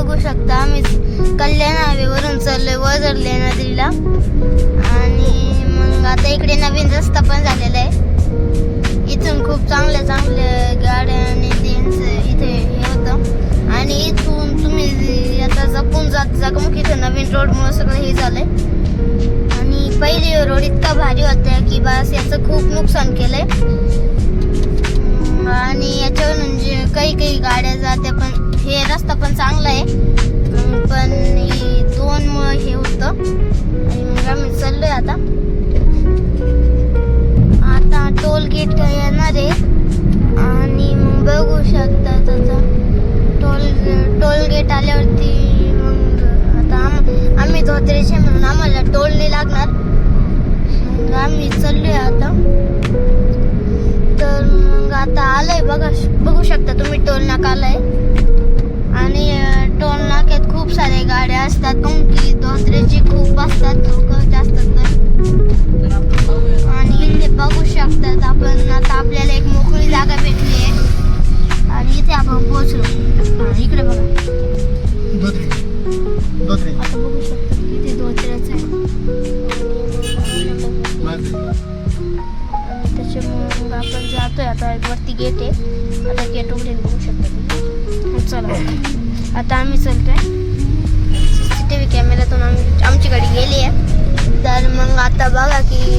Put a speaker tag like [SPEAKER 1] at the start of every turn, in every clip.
[SPEAKER 1] बघू शकता. आम्ही कल्याण हायवेवरून चाललोय वजरले नदीला. आणि मग आता इकडे नवीन रस्ता पण झालेला आहे. इथून खूप चांगल्या चांगल्या गाड्या आणि त्यांचं इथे हे होतं. आणि इथून तुम्ही आता जपून जात जागमुख इथं नवीन रोडमुळे सगळं हे झालंय. आणि पहिली रोड इतका भारी होता की बस याचं खूप नुकसान केलंय. आणि याच्यावर म्हणजे काही काही गाड्या जात्या पण हे रस्ता चांगलं आहे. पण दोन मुळे हे होतं. आणि मग आम्ही चाललोय आता. आता टोल गेट येणार आहे. आणि मग बघू शकता त्याचा. टोल टोल गेट आल्यावरती मग आता आम आम्ही धोत्रेचे म्हणून आम्हाला टोल नाही लागणार. मग आम्ही चाललोय आता. तर मग आता आलंय बघा बघू शकता तुम्ही टोल नाका आलाय आणि टोल नाक्यात खूप साऱ्या गाड्या असतात. की धोत्रेची खूप असतात. लोक जास्त तर. आणि इथे बघू शकतात आपण. आता आपल्याला एक मोकळी जागा भेटली आहे. आणि इथे आपण पोहोचलो. इकडे बघा. आता बघू शकता धोत्र्याचं आहे. त्याच्यामुळे मग आपण जातोय. आता वरती गेट आहे. आता गेट उघडेल बघू शकता. चला. आता आम्ही चलतोय सी सी टी व्ही कॅमेऱ्यातून आम्ही आमची गाडी गेली आहे. तर मग आता बघा की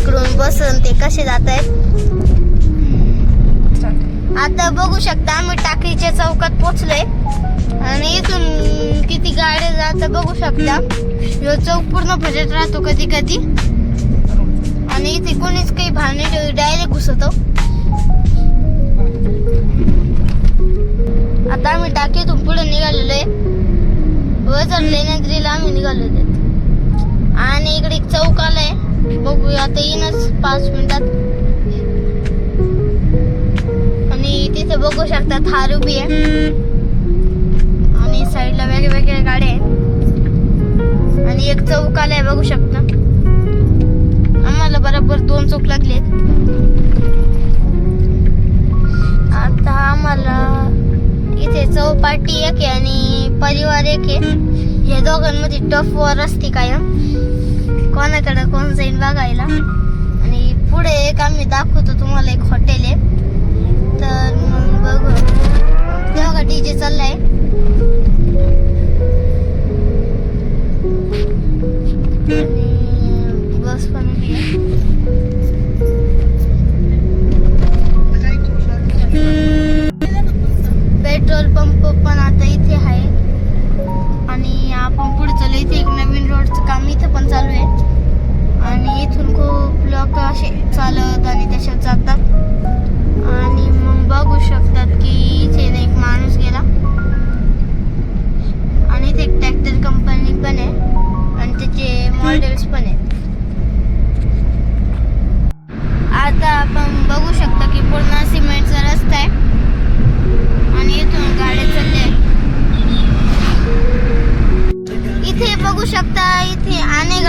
[SPEAKER 1] इकडून बसून ते कसे जात आहेत. आता बघू शकता आम्ही टाकीच्या चौकात पोचलोय आणि इथून किती गाड्या जातात बघू शकता. ह्यो चौक पूर्ण भरत राहतो कधी कधी. आणि इथे कोणीच काही भाने डायरेक्ट घुसतो. आता आम्ही टाकीतून पुढे निघालेलो आहे. वजर लेण्याद्रीला आम्ही निघालेलो आहे. आणि इकडे एक चौक आलाय. बघूया आता येईनच पाच मिनिटात. आणि तिथे बघू शकता हार उभी आहे. आणि साईडला वेगवेगळ्या गाड्या आहेत. आणि एक चौक आलाय बघू शकता. आम्हाला बरोबर दोन चौक लागलेत. आता आम्हाला इथे चौपाटी एक आहे आणि परिवार एक आहे. या दोघांमध्ये टफ वॉर असते कायम. कोणाकडे कोण जाईल बघायला. आणि पुढे एक आम्ही दाखवतो तुम्हाला एक हॉटेल आहे. तर मग बघू. तेव्हा डीजे चाललाय?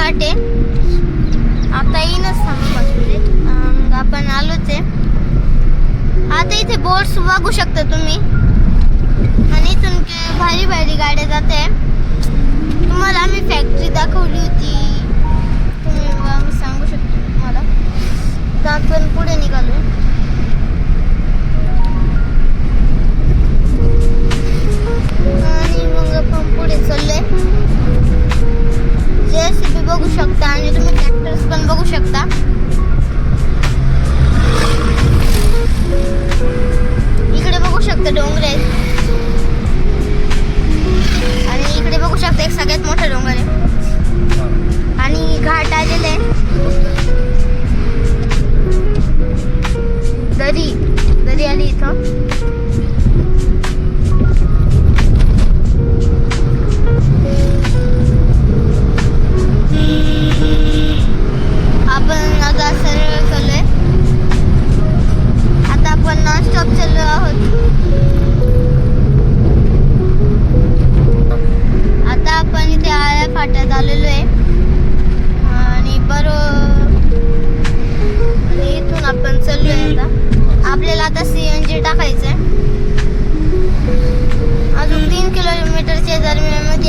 [SPEAKER 1] घाट आहे आता येईनच थांबू आपण आलोच आहे. आता इथे बोट्स बघू शकता तुम्ही. आणि इथून भारी भारी गाड्या जात. आहे तुम्हाला आम्ही फॅक्टरी दाखवली होती. तुम्ही आम्ही सांगू शकतो तुम्हाला. तर आपण पुढे निघालोय. दरी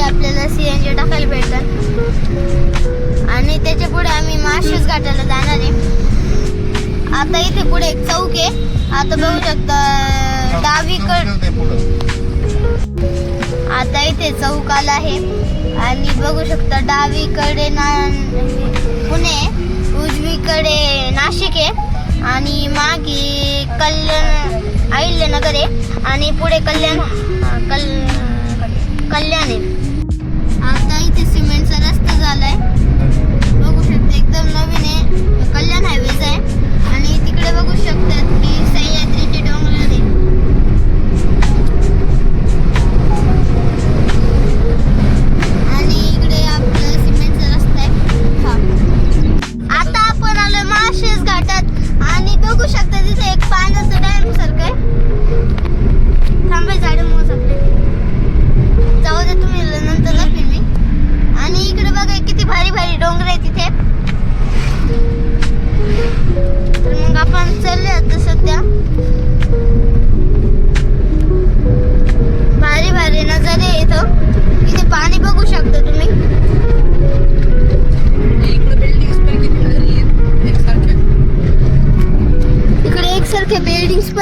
[SPEAKER 1] आपल्याला सी एन जी टाकायला भेटतात. आणि त्याच्या पुढे आम्ही माळशेज घाटाला जाणार आहे. आता इथे पुढे एक चौक आहे. आता बघू शकता डावीकड. आता इथे चौक आला आहे. आणि बघू शकता डावीकडे ना पुणे उजवीकडे नाशिक आहे. आणि मागे कल्याण अहिल्यानगर आहे. आणि पुढे कल्याण कल कल्याण आहे. आहे हायवेज आहे. आणि तिकडे बघू शकतात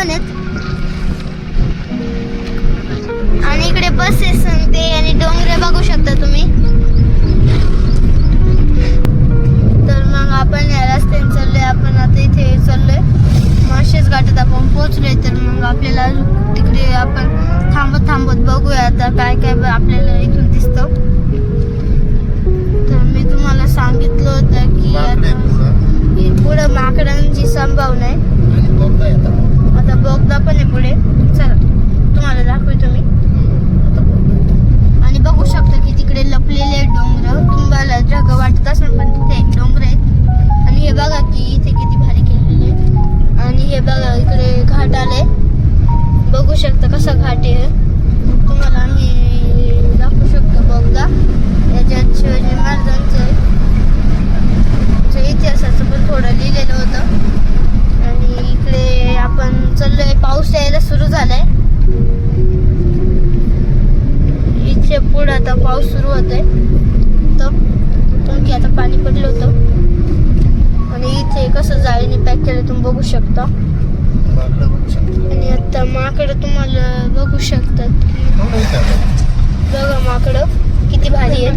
[SPEAKER 1] bulanık, आता पाऊस सुरू होतोय. तर की आता पाणी पडलं होतं. आणि इथे कसं जाळीने पॅक केलं तुम्ही बघू शकता. आणि आता माकडं तुम्हाला बघू शकतात. बघा माकडं किती भारी आहे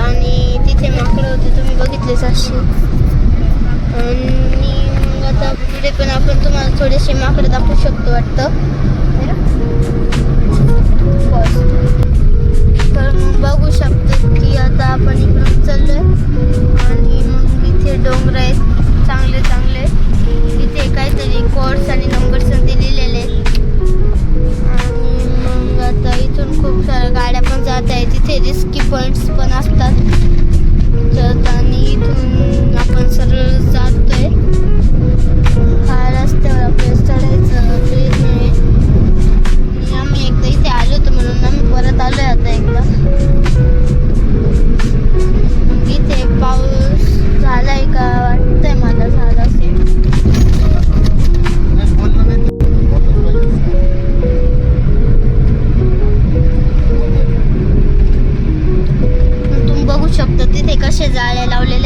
[SPEAKER 1] आणि तिथे माकडं होते तुम्ही बघितलेच असे आणि मग आता पुढे पण आपण तुम्हाला थोडेसे माकडं दाखवू शकतो वाटतं. है तर बघू शकतो की आता आपण इकडून आहे आणि मग इथे डोंगर आहेत. चांगले चांगले. इथे काहीतरी कोर्स आणि नंबर्स ते लिहिलेले आहेत. आणि मग आता इथून खूप साऱ्या गाड्या पण जात आहेत. तिथे रिस्की पॉइंट्स पण असतात. तर आणि इथून आपण सरळ जातोय झाडे लावले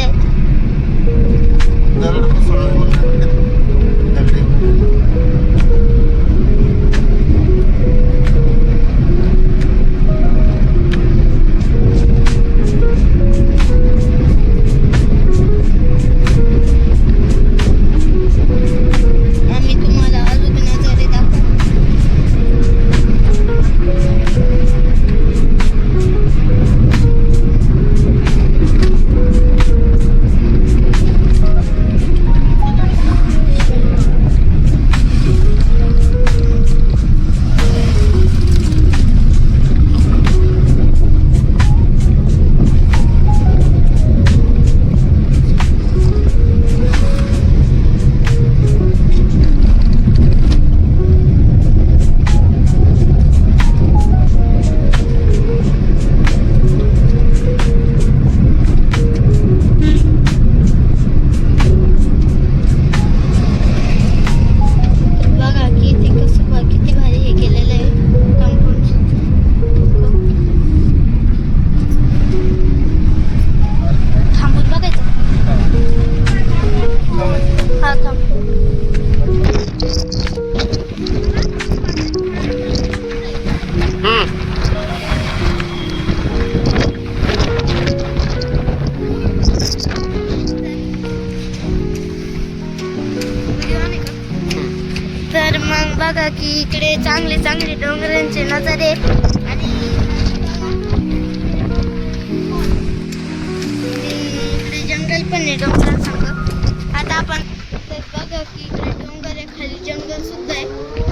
[SPEAKER 1] चांगले डोंगरांचे नजारे आणि इकडे जंगल पण आहे डोंगरांसंग आता आपण तर बघा की इकडे डोंगर आहे खाली जंगल सुद्धा आहे.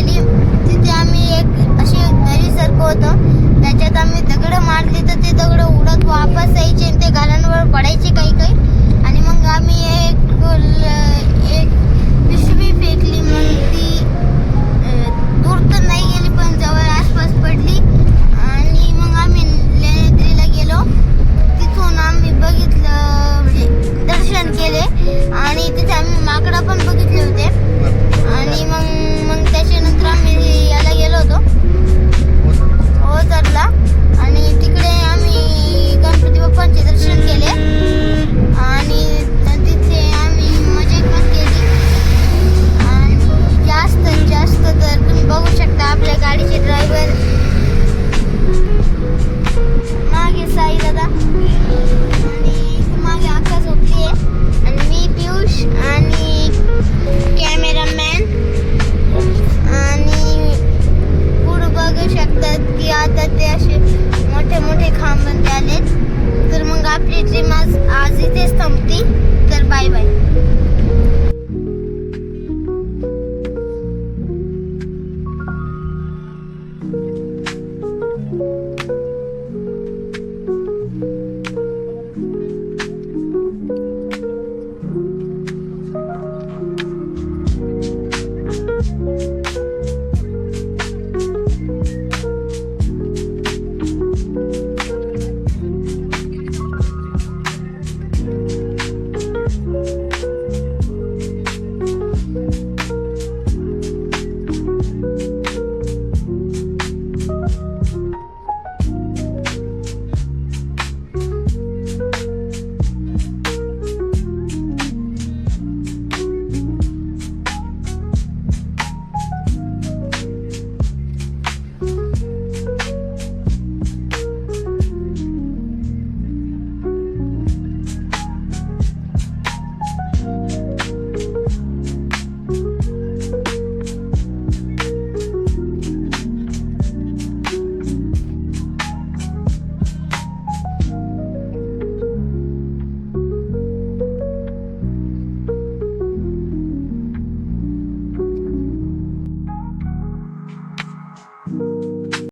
[SPEAKER 1] मजा तिथे आम्ही एक अशी दरी सारखं होतं. त्याच्यात आम्ही दगड मारली तर ते दगड उडत वापस यायचे आणि ते घरांवर पडायचे काही